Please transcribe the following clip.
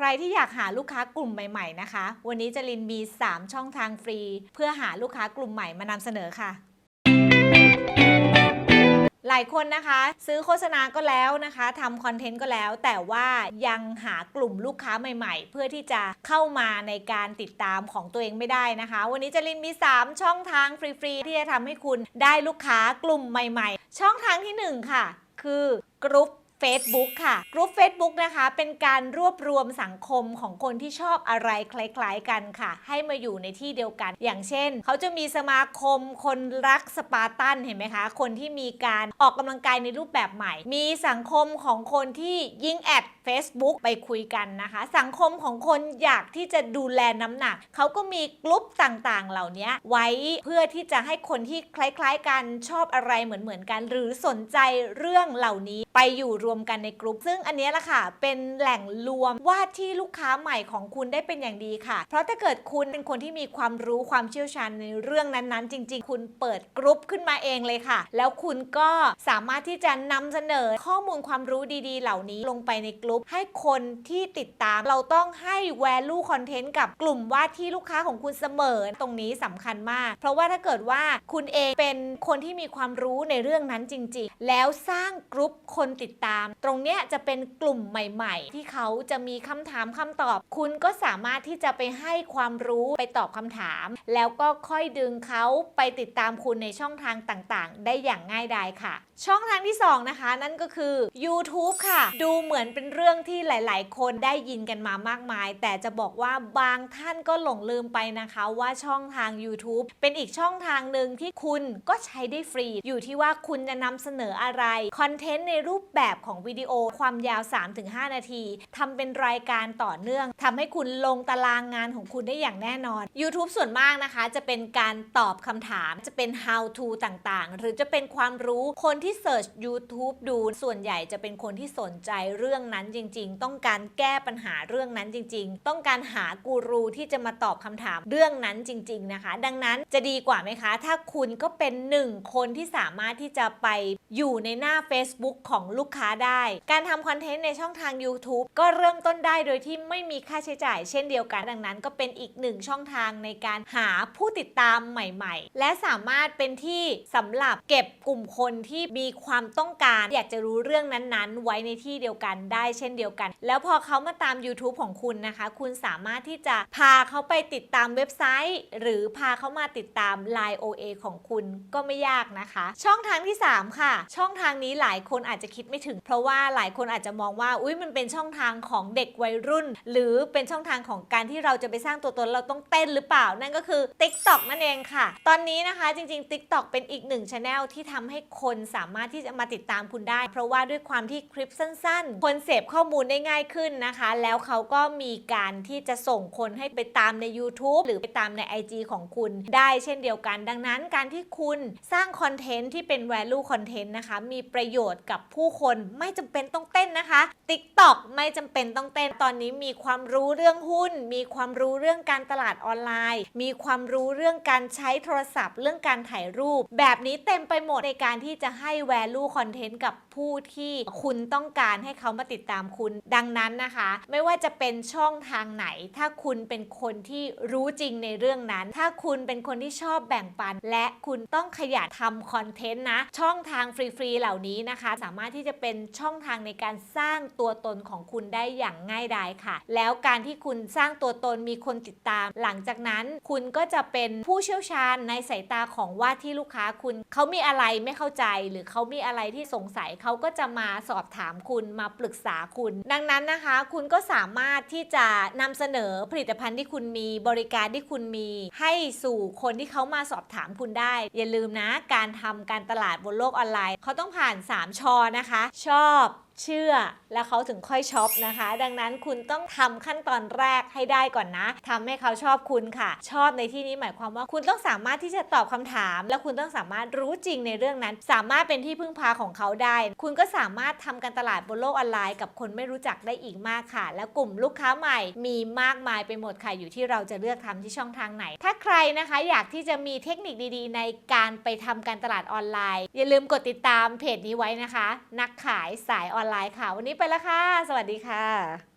ใครที่อยากหาลูกค้ากลุ่มใหม่ ๆ นะคะ วันนี้จรินมี 3 ช่องทางฟรี เพื่อหาลูกค้ากลุ่มใหม่มานำเสนอค่ะหลายคนนะคะซื้อโฆษณาก็แล้วนะคะทำคอนเทนต์ก็แล้ว แต่ว่ายังหากลุ่มลูกค้าใหม่ๆ เพื่อที่จะเข้ามาในการติดตามของตัวเองไม่ได้นะคะ วันนี้จรินมี 3 ช่องทางฟรีๆ ที่จะทำให้คุณได้ลูกค้ากลุ่มใหม่ ๆ ช่องทางที่ 1 ค่ะ คือกรุ๊ป Facebook ค่ะกรุ๊ป Facebook นะคะเป็นการรวบรวมสังคมของคนที่ชอบอะไรคล้ายๆกันค่ะ ให้มาอยู่ในที่เดียวกัน อย่างเช่น เขาจะมีสมาคมคนรักสปาร์ตันเห็นไหมคะ คนที่มีการออกกำลังกายในรูปแบบใหม่ มีสังคมของคนที่ยิงแอด Facebook ไปคุยกันนะคะ สังคมของคนอยากที่จะดูแลน้ำหนัก เขาก็มีกลุ่มต่างๆ เหล่านี้ไว้เพื่อที่จะให้คนที่คล้ายๆกันชอบอะไรเหมือนๆกัน หรือสนใจเรื่องเหล่านี้ ไปอยู่รวมกันในกลุ่มซึ่งอันนี้แหละค่ะ เป็นแหล่งรวมว่าที่ลูกค้าใหม่ของคุณได้เป็นอย่างดีค่ะ เพราะถ้าเกิดคุณเป็นคนที่มีความรู้ความเชี่ยวชาญในเรื่องนั้นๆ จริง ๆ คุณเปิดกลุ่มขึ้นมาเองเลยค่ะ แล้วคุณก็สามารถที่จะนำเสนอข้อมูลความรู้ดีๆ เหล่านี้ลงไปในกลุ่มให้คนที่ติดตามเราต้องให้ value content กับกลุ่มว่าที่ลูกค้าของคุณเสมอตรงนี้สำคัญมาก เพราะว่าถ้าเกิดว่าคุณเองเป็นคนที่มีความรู้ในเรื่องนั้นจริง ๆ แล้วสร้างกลุ่มคนติดตาม ตรงเนี้ยจะเป็นกลุ่มใหม่ ๆ ที่เขาจะมีคำถามคำตอบ คุณก็สามารถที่จะไปให้ความรู้ไปตอบคำถาม แล้วก็ค่อยดึงเขาไปติดตามคุณในช่องทางต่างๆ ได้อย่างง่ายดายค่ะ ช่องทางที่ 2 นะคะ นั่นก็คือ YouTube ค่ะ ดูเหมือนเป็นเรื่องที่หลาย ๆ คนได้ยินกันมามากมาย แต่จะบอกว่าบางท่านก็หลงลืมไปนะคะว่าช่องทาง YouTube เป็นอีกช่องทางหนึ่งที่คุณก็ใช้ได้ฟรี อยู่ที่ว่าคุณจะนำเสนออะไรคอนเทนต์ในรูปปแบบของวิดีโอความยาว 3-5 นาทีทำเป็นรายการต่อเนื่องทำให้คุณลงตารางงานของคุณได้อย่างแน่นอน YouTube ส่วนมากนะคะ จะเป็นการตอบคำถามจะเป็น how to ต่างๆ หรือจะเป็นความรู้คนที่ search YouTube ดู ส่วนใหญ่จะเป็นคนที่สนใจเรื่องนั้นจริง ๆ ต้องการแก้ปัญหาเรื่องนั้นจริง ๆ ต้องการหากูรูที่จะมาตอบคำถามเรื่องนั้นจริง ๆ นะคะ ดังนั้นจะดีกว่าไหมคะ ถ้าคุณก็เป็นหนึ่งคนที่สามารถที่จะไปอยู่ในหน้า Facebook ของลูกค้าได้ การทำคอนเทนต์ในช่องทาง YouTube ก็เริ่มต้นได้โดยที่ไม่มีค่าใช้จ่ายเช่นเดียวกัน ดังนั้นก็เป็นอีกหนึ่งช่องทางในการหาผู้ติดตามใหม่ๆ และสามารถเป็นที่สำหรับเก็บกลุ่มคนที่มีความต้องการ อยากจะรู้เรื่องนั้นๆ ไว้ในที่เดียวกันได้เช่นเดียวกัน แล้วพอเขามาตาม YouTube ของคุณนะคะ คุณสามารถที่จะพาเขาไปติดตามเว็บไซต์ หรือพาเขามาติดตาม Line OA ของคุณก็ไม่ยากนะคะ ช่องทางที่ 3 ค่ะ ช่องทางนี้หลายคนอาจจะคิดไม่ถึง เพราะว่าหลายคนอาจจะมองว่า อุ้ยมันเป็นช่องทางของเด็กวัยรุ่น หรือเป็นช่องทางของการที่เราจะไปสร้างตัวตนเราต้องเต้นหรือเปล่า นั่นก็คือ TikTok นั่นเองค่ะ ตอนนี้นะคะจริงๆ TikTok เป็นอีกหนึ่งช anel ที่ทำให้คนสามารถที่จะมาติดตามคุณได้ เพราะว่าด้วยความที่คลิปสั้น ๆ คนเสพข้อมูลได้ง่ายขึ้นนะคะ แล้วเขาก็มีการที่จะส่งคนให้ไปตามใน YouTube หรือไปตามใน IG ของคุณได้เช่นเดียวกัน ดังนั้นการที่คุณสร้างคอนเทนต์ที่เป็น value content นะคะ มีประโยชน์กับผูคนไม่จำเป็นต้องเต้นนะคะ TikTok ไม่จำเป็นต้องเต้นตอนนี้มีความรู้เรื่องหุ้น มีความรู้เรื่องการตลาดออนไลน์ มีความรู้เรื่องการใช้โทรศัพท์ เรื่องการถ่ายรูป แบบนี้เต็มไปหมดในการที่จะให้ value content กับผู้ที่คุณต้องการให้เขามาติดตามคุณ ดังนั้นนะคะ ไม่ว่าจะเป็นช่องทางไหน ถ้าคุณเป็นคนที่รู้จริงในเรื่องนั้น ถ้าคุณเป็นคนที่ชอบแบ่งปัน และคุณต้องขยันทำคอนเทนต์นะ ช่องทางฟรีๆเหล่านี้นะคะ สามารถที่จะเป็นช่องทางในการสร้างตัวตนของคุณได้อย่างง่ายดายค่ะ แล้วการที่คุณสร้างตัวตนมีคนติดตาม หลังจากนั้นคุณก็จะเป็นผู้เชี่ยวชาญในสายตาของว่าที่ลูกค้าคุณเขามีอะไรไม่เข้าใจ หรือเขามีอะไรที่สงสัยเขาก็จะมาสอบถามคุณมาปรึกษาคุณ ดังนั้นนะคะ คุณก็สามารถที่จะนำเสนอผลิตภัณฑ์ที่คุณมีบริการที่คุณมี ให้สู่คนที่เขามาสอบถามคุณได้ อย่าลืมนะการทำการตลาดบนโลกออนไลน์เขาต้องผ่าน 3ชอนะะคะ ชอบ เชื่อ แล้วเขาถึงค่อยช็อปนะคะ ดังนั้นคุณต้องทำขั้นตอนแรกให้ได้ก่อนนะทำให้เขาชอบคุณค่ะ ชอบในที่นี้หมายความว่าคุณต้องสามารถที่จะตอบคำถาม และคุณต้องสามารถรู้จริงในเรื่องนั้น สามารถเป็นที่พึ่งพาของเขาได้ คุณก็สามารถทำการตลาดบนโลกออนไลน์ กับคนไม่รู้จักได้อีกมากค่ะ และกลุ่มลูกค้าใหม่มีมากมายไปหมดค่ะอยู่ที่เราจะเลือกทำที่ช่องทางไหน ถ้าใครนะคะอยากที่จะมีเทคนิคดีๆ ในการไปทำการตลาดออนไลน์ อย่าลืมกดติดตามเพจนี้ไว้นะคะ นักขายสายออนไลน์ค่ะ วันนี้ไปแล้วค่ะ สวัสดีค่ะ